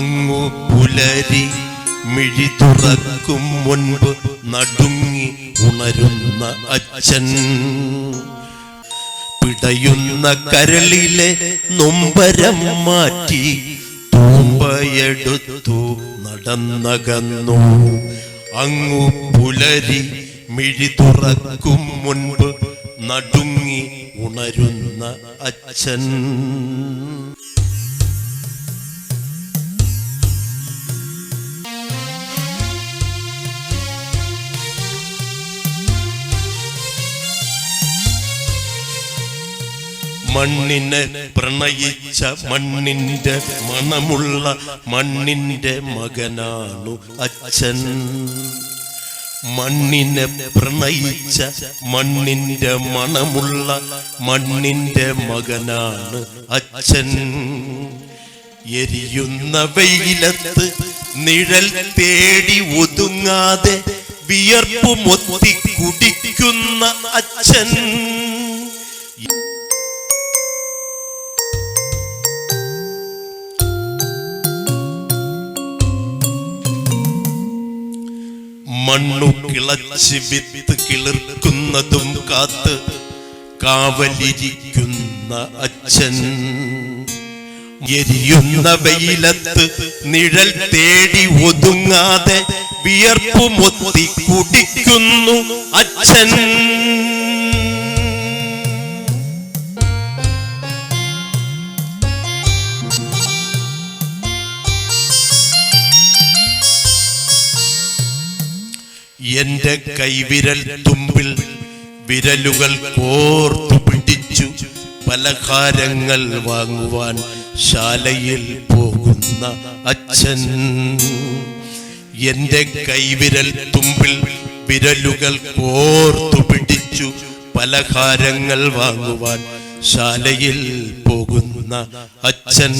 അങ്ങു പുലരി മിഴി തുറക്കും മുൻപ് നടുങ്ങി ഉണരുന്ന അച്ഛൻ. പിടയുന്ന കരളിലെ നൊമ്പരം മാറ്റി തൂമ്പയെടുത്തു നടന്നകന്നു. അങ്ങു പുലരി മിഴി തുറക്കും മുൻപ് നടുങ്ങി ഉണരുന്ന അച്ഛൻ. മണ്ണിനെ പ്രണയിച്ച മണ്ണിന്റെ മണമുള്ള മണ്ണിന്റെ മകനാണു അച്ഛൻ. മണ്ണിനെ പ്രണയിച്ച മണ്ണിന്റെ മണമുള്ള മണ്ണിന്റെ മകനാണ് അച്ഛൻ. എരിയുന്ന വെയിലത്ത് നിഴൽ തേടി ഒതുങ്ങാതെ വിയർപ്പ് മൊത്തി കുടിക്കുന്ന അച്ഛൻ. മണ്ണു കിളച്ച് വിത്ത് കിളിർക്കുന്നതും കാത്ത് കാവലിരിക്കുന്ന അച്ഛൻ. എരിയുന്ന വെയിലത്ത് നിഴൽ തേടി ഒതുങ്ങാതെ വിയർപ്പ് മൊത്തി കുടിക്കുന്നു അച്ഛൻ. എന്റെ കൈവിരൽ തുമ്പിൽ വിരലുകൾ കോർത്തു പിടിച്ചു. പലഹാരങ്ങൾ വാങ്ങുവാൻ ശാലയിൽ പോകുന്ന അച്ഛൻ. എന്റെ കൈവിരൽ തുമ്പിൽ വിരലുകൾ കോർത്തു പിടിച്ചു. പലഹാരങ്ങൾ വാങ്ങുവാൻ ശാലയിൽ പോകുന്ന അച്ഛൻ.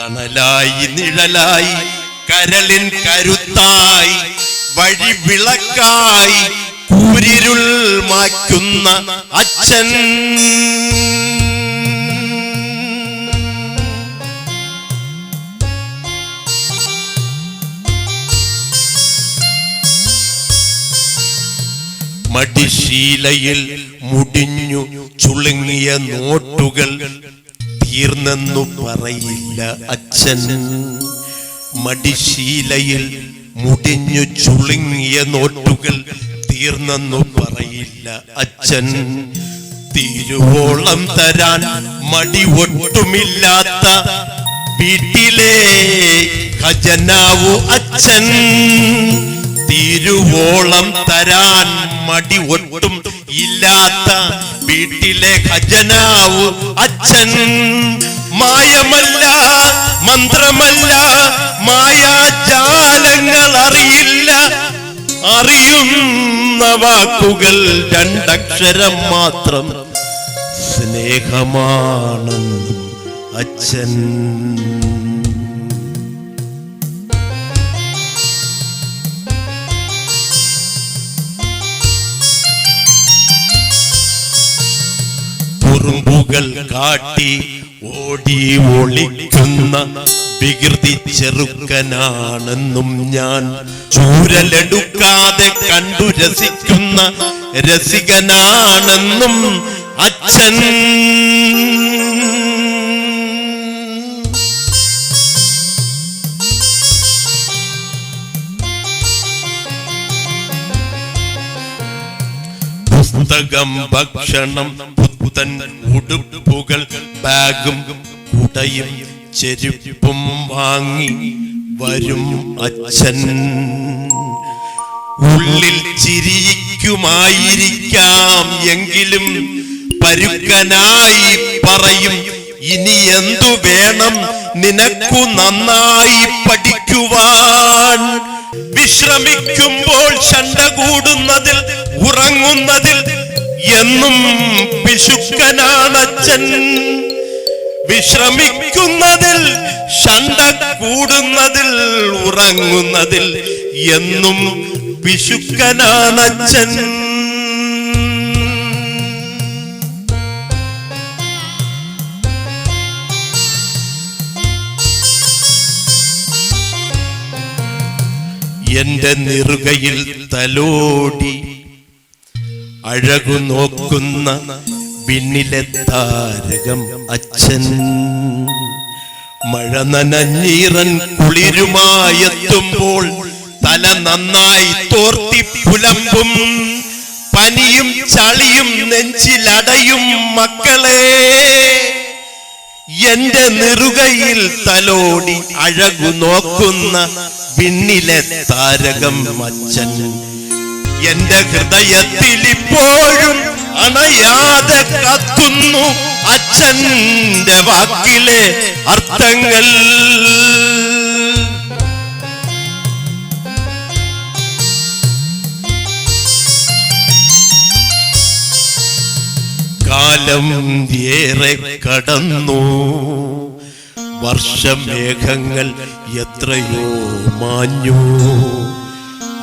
തണലായി നിഴലായി കരളിൻ കരുത്തായി വഴി വിളക്കായി കൂരിരുൾ മാക്കുന്ന അച്ഛൻ. മടിശീലയിൽ മുടിഞ്ഞു ചുളുങ്ങിയ നോട്ടുകൾ തീർന്നെന്നു പറയില്ല അച്ഛൻ. മടിശീലയിൽ മുടിഞ്ഞു ചുളുങ്ങിയ നോട്ടുകൾ തീർന്നെന്നു പറയില്ല അച്ഛൻ. തീരുവോളം തരാൻ മടി ഒട്ടുമില്ലാത്ത വീട്ടിലെ ഖജനാവു അച്ഛൻ. തീരുവോളം തരാൻ മടി ഒട്ടും ഇല്ലാത്ത വീട്ടിലെ ഖജനാവു അച്ഛൻ. മായമല്ല മന്ത്രമല്ല അറിയുന്ന വാക്കുകൾ രണ്ടക്ഷരം മാത്രം. സ്നേഹമാണെന്നും അച്ഛൻ. കുറുമ്പുകൾ കാട്ടി ഓടി ഒളിക്കുന്ന വികൃതി ചെറുക്കനാണെന്നും ഞാൻ ചൂരലെടുക്കാതെ കണ്ടു രസിക്കുന്ന രസികനാണെന്നും അച്ഛൻ. പുസ്തകം ഭക്ഷണം പുത്തൻ ഉടുപ്പുകൾ ബാഗും കുടയും ചെരുപ്പും വാങ്ങി വരും അച്ഛൻ. ഉള്ളിൽ ചിരിക്കുമായിരിക്കാം എങ്കിലും പരുക്കനായി പറയും ഇനി എന്തു വേണം? നിനക്കു നന്നായി പഠിക്കുവാൻ. വിശ്രമിക്കുമ്പോൾ ശണ്ട കൂടുന്നതിൽ ഉറങ്ങുന്നതിൽ എന്നും പിശുക്കനാണച്ഛൻ. വിശ്രമിക്കുന്നതിൽ ശണ്ട കൂടുന്നതിൽ ഉറങ്ങുന്നതിൽ എന്നും പിശുക്കനാണച്ഛൻ എന്റെ നിറുകയിൽ തലോടി അഴകു നോക്കുന്ന പിന്നിലെ താരകം അച്ഛൻ. മഴ നനഞ്ഞീറൻ കുളിരുമായെത്തുമ്പോൾ തല നന്നായി തോർത്തി പുലമ്പും പനിയും ചളിയും നെഞ്ചിലടയും മക്കളെ. എന്റെ നെറുകയിൽ തലോടി അഴകു നോക്കുന്ന പിന്നിലെ താരകം അച്ഛൻ. എന്റെ ഹൃദയത്തിൽ ഇപ്പോഴും അണയാതെ കത്തുന്നു അച്ഛന്റെ വാക്കിലെ അർത്ഥങ്ങൾ. കാലം ഏറെ കടന്നു. വർഷമേഘങ്ങൾ എത്രയോ മാഞ്ഞു.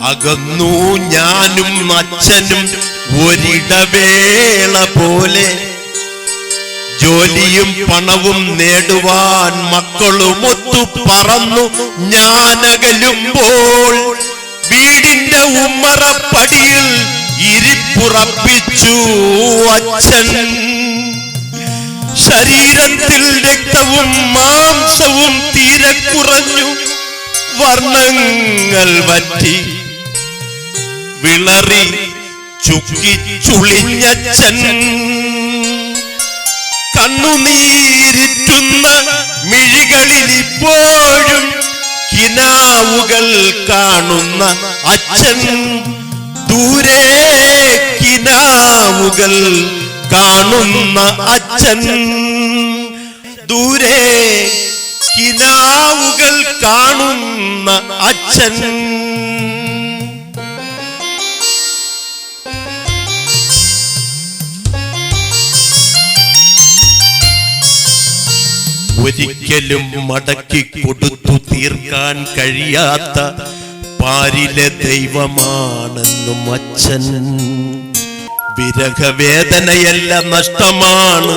അകന്നു ഞാനും അച്ഛനും ഒരിടവേള പോലെ ജോലിയും പണവും നേടുവാൻ മക്കളുമൊത്തു പറന്നു ഞാനകലുമ്പോൾ വീടിന്റെ ഉമ്മറപ്പടിയിൽ ഇരിപ്പുറപ്പിച്ചു അച്ഛൻ. ശരീരത്തിൽ രക്തവും മാംസവും തീരെ കുറഞ്ഞു വർണങ്ങൾ വറ്റി വിളറി ചുക്കി ചുളിഞ്ഞച്ചൻ കണ്ണുനീരിറ്റുന്ന മിഴികളിൽ ഇപ്പോഴും കിനാവുകൾ കാണുന്ന അച്ഛൻ. ദൂരെ കിനാവുകൾ കാണുന്ന അച്ഛൻ. ദൂരെ കിനാവുകൾ കാണുന്ന അച്ഛൻ. ഒരിക്കലും മടക്കി കൊടുത്തു തീർക്കാൻ കഴിയാത്ത പാരിലെ ദൈവമാണെന്നും അച്ഛൻ. വിരഹവേദനയല്ല നഷ്ടമാണ്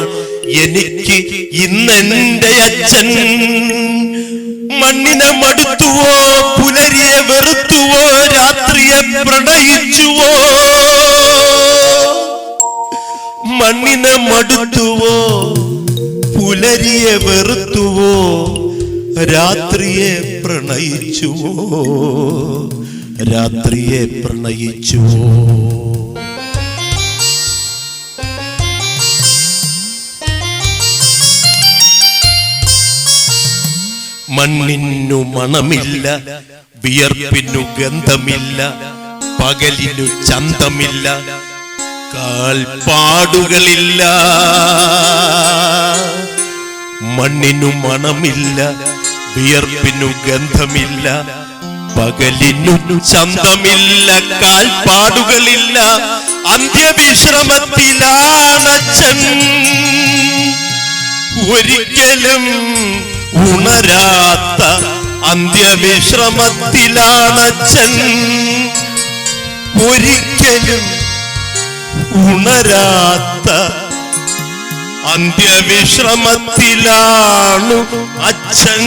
എനിക്ക് ഇന്നെന്റെ അച്ഛൻ. മണ്ണിനെ മടുത്തുവോ പുലരിയെ വെറുത്തുവോ രാത്രിയെ പ്രണയിച്ചുവോ പുലരിയെ വെറുത്തുവോ? രാത്രിയെ പ്രണയിച്ചുവോ? രാത്രിയെ പ്രണയിച്ചുവോ? മണ്ണിനു മണമില്ല വിയർപ്പിനു ഗന്ധമില്ല പകലിനു ചന്തമില്ല കാൽപ്പാടുകളില്ല. മണ്ണിനു മണമില്ല വിയർപ്പിനു ഗന്ധമില്ല പകലിനു ചന്തമില്ല കാൽപ്പാടുകളില്ല അന്ത്യവിശ്രമത്തിലാണച്ഛൻ ഒരിക്കലും ഉണരാത്ത അന്ത്യവിശ്രമത്തിലാണച്ഛൻ ഒരിക്കലും ഉണരാത്ത അന്ത്യവിശ്രമത്തിലാണു അച്ഛൻ.